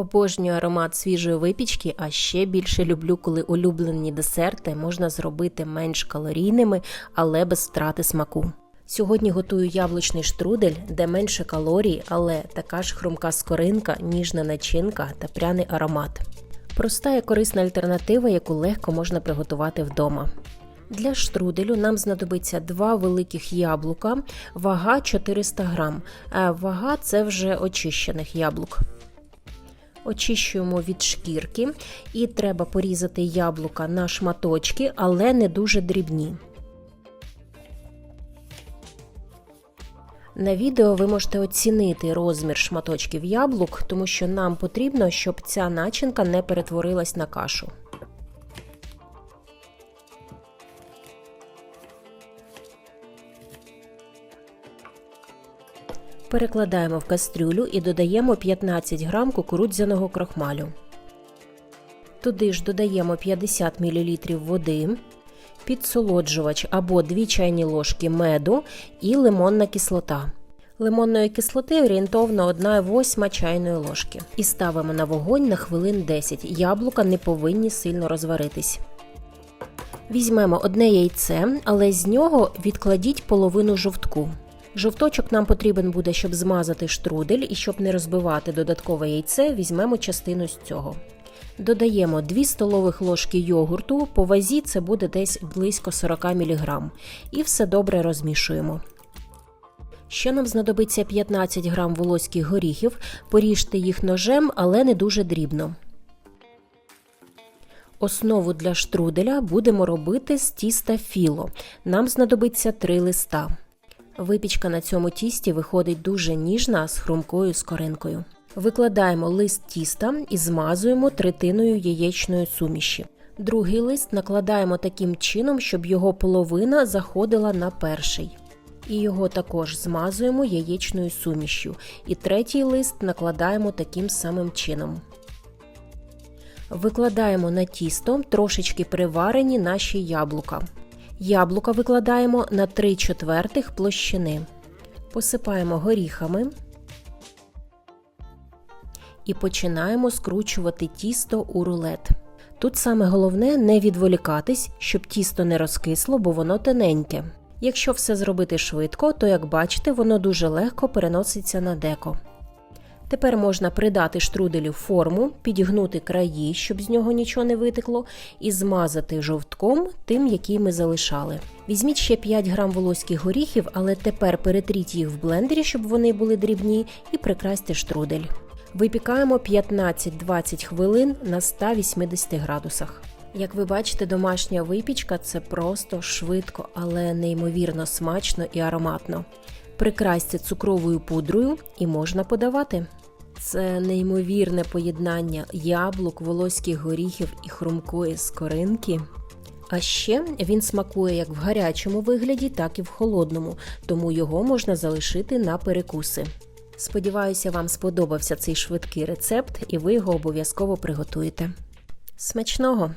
Обожнюю аромат свіжої випічки, а ще більше люблю, коли улюблені десерти можна зробити менш калорійними, але без втрати смаку. Сьогодні готую яблучний штрудель, де менше калорій, але така ж хрумка скоринка, ніжна начинка та пряний аромат. Проста і корисна альтернатива, яку легко можна приготувати вдома. Для штруделю нам знадобиться два великих яблука, вага 400 грам. Вага це вже очищених яблук. Очищуємо від шкірки і треба порізати яблука на шматочки, але не дуже дрібні. На відео ви можете оцінити розмір шматочків яблук, тому що нам потрібно, щоб ця начинка не перетворилась на кашу. Перекладаємо в кастрюлю і додаємо 15 грам кукурудзяного крохмалю. Туди ж додаємо 50 мл води, підсолоджувач або 2 чайні ложки меду і лимонна кислота. Лимонної кислоти орієнтовно 1,8 чайної ложки. І ставимо на вогонь на хвилин 10. Яблука не повинні сильно розваритись. Візьмемо одне яйце, але з нього відкладіть половину жовтку. Жовточок нам потрібен буде, щоб змазати штрудель, і щоб не розбивати додаткове яйце, візьмемо частину з цього. Додаємо 2 столових ложки йогурту, по вазі це буде десь близько 40 мг. І все добре розмішуємо. Ще нам знадобиться 15 грам волоських горіхів, поріжте їх ножем, але не дуже дрібно. Основу для штруделя будемо робити з тіста філо. Нам знадобиться 3 листа. Випічка на цьому тісті виходить дуже ніжна з хрумкою скоринкою. Викладаємо лист тіста і змазуємо третиною яєчної суміші. Другий лист накладаємо таким чином, щоб його половина заходила на перший. І його також змазуємо яєчною сумішю. І третій лист накладаємо таким самим чином. Викладаємо на тісто трошечки приварені наші яблука. Яблука викладаємо на 3 четвертих площини. Посипаємо горіхами і починаємо скручувати тісто у рулет. Тут саме головне не відволікатись, щоб тісто не розкисло, бо воно тоненьке. Якщо все зробити швидко, то, як бачите, воно дуже легко переноситься на деко. Тепер можна придати штруделю форму, підігнути краї, щоб з нього нічого не витекло, і змазати жовтком тим, який ми залишали. Візьміть ще 5 грам волоських горіхів, але тепер перетріть їх в блендері, щоб вони були дрібні, і прикрасьте штрудель. Випікаємо 15-20 хвилин на 180 градусах. Як ви бачите, домашня випічка це просто швидко, але неймовірно смачно і ароматно. Прикрасьте цукровою пудрою і можна подавати. Це неймовірне поєднання яблук, волоських горіхів і хрумкої скоринки. А ще він смакує як в гарячому вигляді, так і в холодному, тому його можна залишити на перекуси. Сподіваюся, вам сподобався цей швидкий рецепт, і ви його обов'язково приготуєте. Смачного!